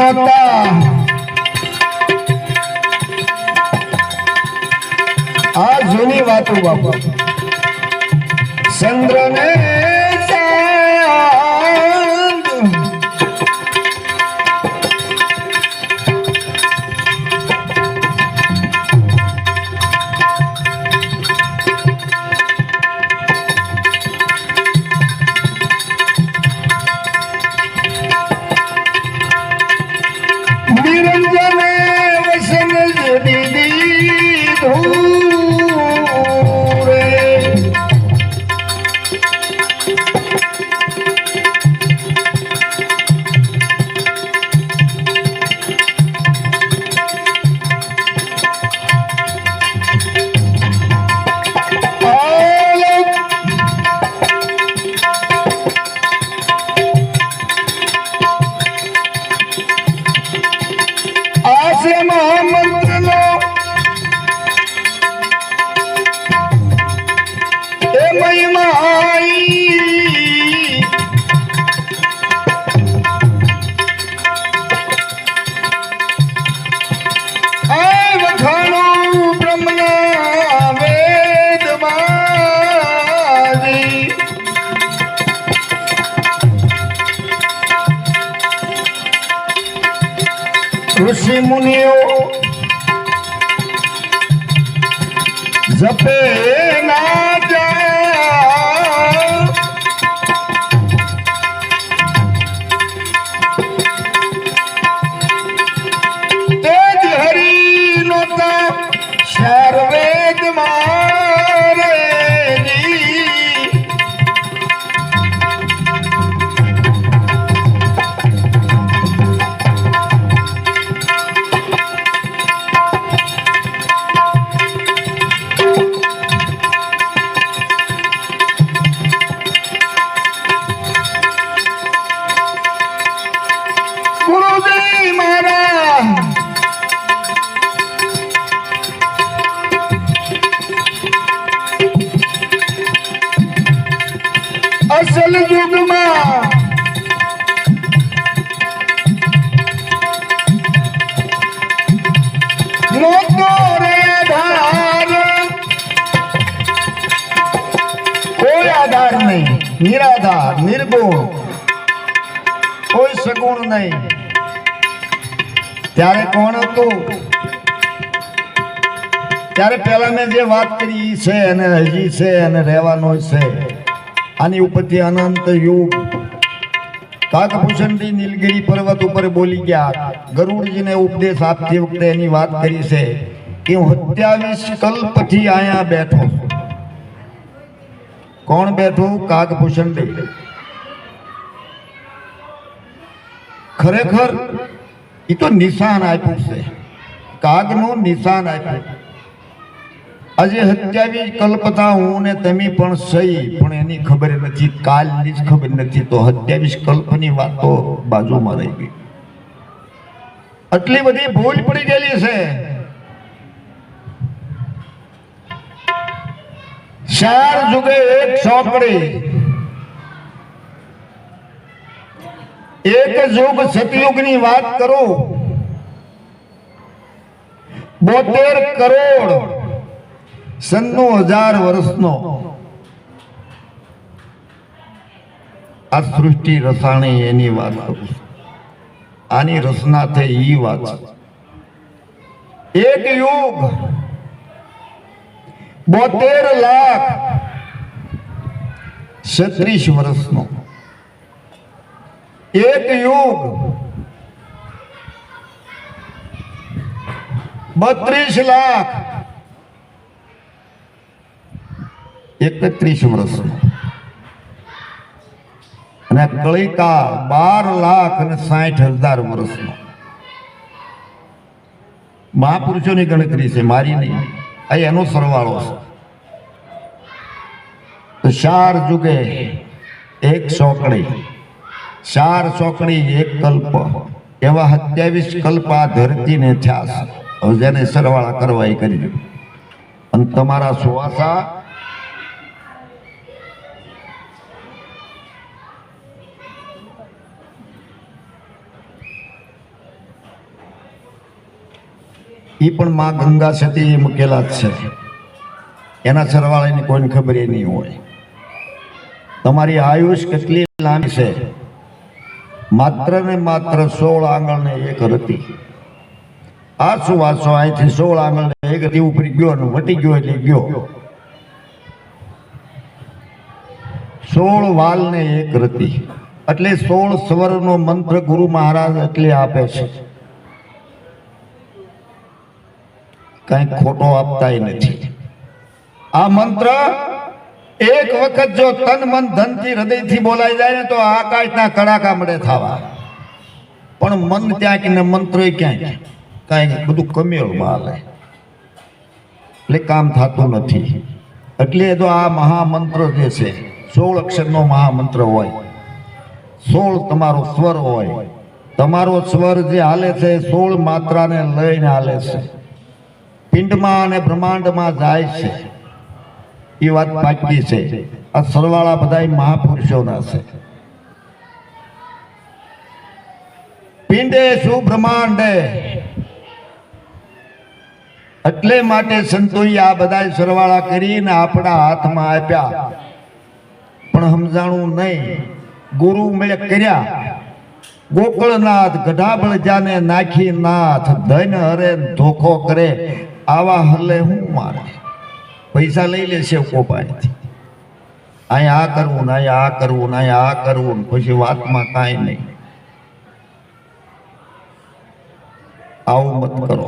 નહોતા આ જૂની વાતો બાપુ ચંદ્રને ઋષિ મુનિઓ જપે ના જા તેજ હરી નો શરવેદ નિરાધાર, નિર્ગુણ. કોઈ સગુણ નહીં. ત્યારે કોણ હતું? ત્યારે પહેલા મેં જે વાત કરી છે અને હજી છે અને રહેવાનો છે. આની ઉપરથી અનંત યુગ. કાકભૂષણજી નીલગિરી પર્વત ઉપર બોલી ગયા, ગરુડજીને ઉપદેશ આપતી વખતે એની વાત કરી છે કે હું સત્યાવીસ કલ્પથી અહીંયા બેઠો છું. કોણ બેઠું? કાગભૂષણ કાકભૂષણજી ખરેખર એ તો નિશાન આપ્યું છે. કાગનું નિશાન આપ્યું. આજે સત્યાવીસ કલ્પતા હું ને તમે પણ સહી, પણ એની ખબર નથી, કાલની જ ખબર નથી. તો સત્યાવીસ કલ્પની વાત તો બાજુમાં રહી ગઈ. આટલી બધી ભૂલ પડી ગયેલી છે. ચાર જુગે એક ચોપડી એક જુગ સતયુગની વાત કરું. બોતેર કરોડ સન્નો હજાર વર્ષનો. આ સૃષ્ટિ રસાણી એની વાત કરું આની રચના થઈ એ વાત. એક યુગ બોતેર લાખ. છત્રીસ વર્ષનો. એક યુગ. બત્રીસ લાખ. એકત્રીસ વર્ષનો. અને કળિકા બાર લાખ અને સાઠ હજાર વર્ષનો. મહાપુરુષોની ગણતરી છે, મારી નહીં. આ એનો સરવાળો છે ચાર જુગે એક ચોકડી ચાર ચોકડી એક કલ્પ એવા સત્યાવીસ કલ્પ ધરતીને થયા છે જેને સરવાળા કરવા એ કરી અને તમારા સુવાસા એ પણ માં ગંગા સતી મૂકેલા જ છે. એના સરવાળાની કોઈને ખબર એ નહીં હોય. તમારી આયુષ કેટલી લાંબી છે. માત્ર ને માત્ર સોળ આંગળને એક રતી આસો વાસો અહીંથી સોળ આંગળને એક હતી, ઉપરી ગયો અને વટી ગયો એટલે ગયો. સોળ વાલને એક રતી. એટલે સોળ સ્વરનો મંત્ર ગુરુ મહારાજ એટલે આપે છે. કઈ ખોટો આપતા નથી. આ મંત્ર એક વખત જો તન મન ધનથી હૃદયથી બોલાઈ જાય ને તો આકાશના કડાકા મળે થવા પણ મન ક્યાંક ને મંત્ર ક્યાંય કાંઈક બધું કમેળ હાલે એટલે કામ થતું નથી. એટલે જો આ મહામંત્ર જે છે, સોળ અક્ષરનો મહામંત્ર હોય, સોળ તમારો સ્વર હોય, તમારો સ્વર જે હાલે છે, સોળ માત્રાને લઈને હાલે છે. પિંડમાં અને બ્રહ્માંડમાં જાય છે. એ વાત પાકી છે. આ સરવાળા બધા મહાપુરુષોના છે. પિંડે શું બ્રહ્માંડે? એટલે માટે સંતોએ આ બધા સરવાળા કરીને આપણા હાથમાં આપ્યા. પણ સમજાણું નહીં. ગુરુ મેં કર્યા. ગોકળનાથ ગઢાબળ જાને નાખી નાથ, ધન હરે ધોખો કરે. આવા હલે હું મારે? પૈસા લઈ લેશે કોપાઈથી અહીંયા આ કરવું ને અહીંયા આ કરવું ને અહીંયા આ કરવું ને પછી વાતમાં કાંઈ નહીં. આવું મત કરો.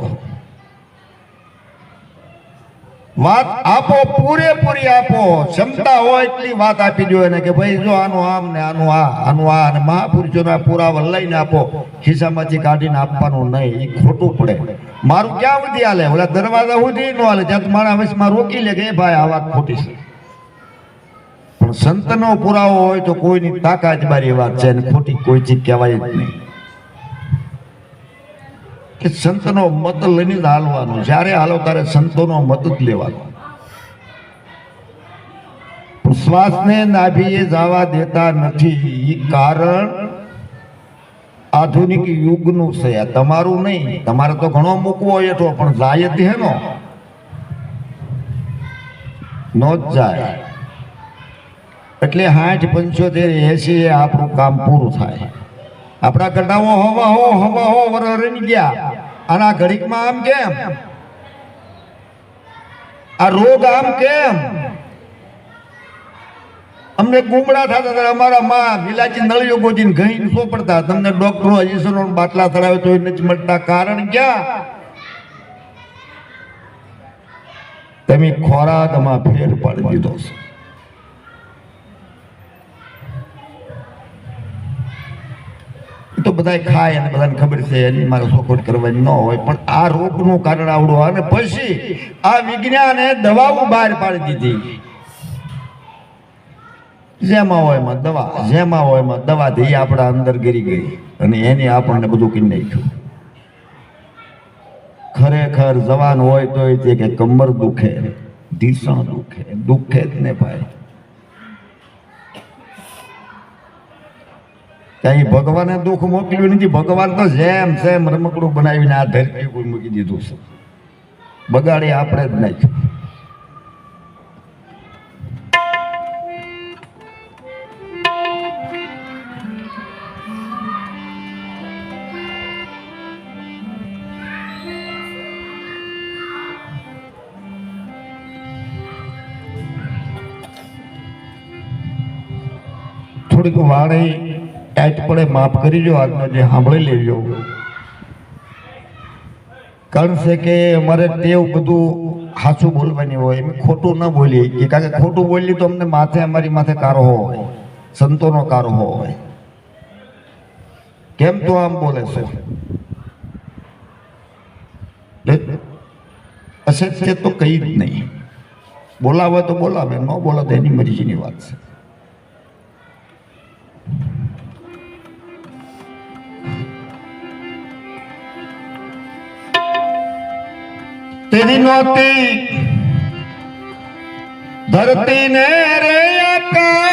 વાત આપો, પૂરેપૂરી આપો. ક્ષમતા હોય એટલી વાત આપી દો એને કે ભાઈ જો આનું આમ ને આનું આ આનું આ અને મહાપુરુષોના પુરાવા લઈને આપો. ખિસ્સામાંથી કાઢીને આપવાનું નહીં, એ ખોટું પડે. મારું ક્યાં સુધી હાલે? ઓલા દરવાજા સુધી ન હાલે. ત્યાં મારા વચમાં રોકી લે કે ભાઈ, આ વાત ખોટી છે. પણ સંતનો પુરાવો હોય તો કોઈની તાકાત બારી વાત છે. અને ખોટી કોઈ ચીજ કહેવાય જ નહીં. કે સંતનો મત લઈને જ હાલવાનું. જ્યારે હાલો ત્યારે સંતોનો મત જ લેવાનો. શ્વાસને નાભીએ જવા દેતા નથી. કારણ આધુનિક યુગનું છે તમારું નહીં. તમારે તો ઘણો મૂકવો એટલો પણ જાય જ હેનો નો. જ જાય. એટલે સાઠ પંચોતેર એસી એ આપણું કામ પૂરું થાય. આપણા ગઢાઓ હવા હો હવા હો, વર રમી ગયા. અને આ ઘડીકમાં આમ કેમ? આ રોગ આમ કેમ? અમને ગુમડા થતા હતા, અમારા માં વિલાચી નળીઓ ગોજીને ઘણી સોપડતા તમને ડોક્ટરો હજીસનો બાટલા ધરાવે તો નથી મળતા. કારણ ક્યાં? તમે ખોરાકમાં ફેર પાડી દીધો છે. તો બધા ખાય અને બધાને ખબર છે, એની મારે શોખોટ કરવાની ન હોય, પણ આ રોગનું કારણ આવડું. અને પછી આ વિજ્ઞાને દવાઓ બહાર પાડી દીધી. જેમાં હોય એમાં દવા, જેમાં હોય એમાં દવા થી આપણા અંદર ગરી ગઈ. અને એને આપણને બધું કીન નાખ્યું. ખરેખર જવાન હોય તો એ કે કમર દુખે, ઢીસણ દુખે દુખે જ ને ભાઈ. ત્યાં ભગવાને દુઃખ મોકલ્યું નથી, ભગવાન તો જેમ સેમ રમકડું બનાવીને આ ધરતી મૂકી દીધું છે. બગાડી આપણે જ નાખ્યું. થોડીક વાણી ટાઈટ પડે, માફ કરીજો આજનો જે સાંભળી લેજો. કારણ છે કે અમારે ટેવ બધું સાચું બોલવાની હોય એમ ખોટું ન બોલીએ. કે કારણ કે ખોટું બોલીએ તો અમને માથે, અમારી માથે કારો હોય, સંતોનો કારો હોય. કેમ તો આમ બોલે છે? અસત્ય તો કઈ જ નહીં. બોલાવે તો બોલાવે, ન બોલે તો એની મરજીની વાત છે. તેની નોતી. ધરતી ને રે આકાશ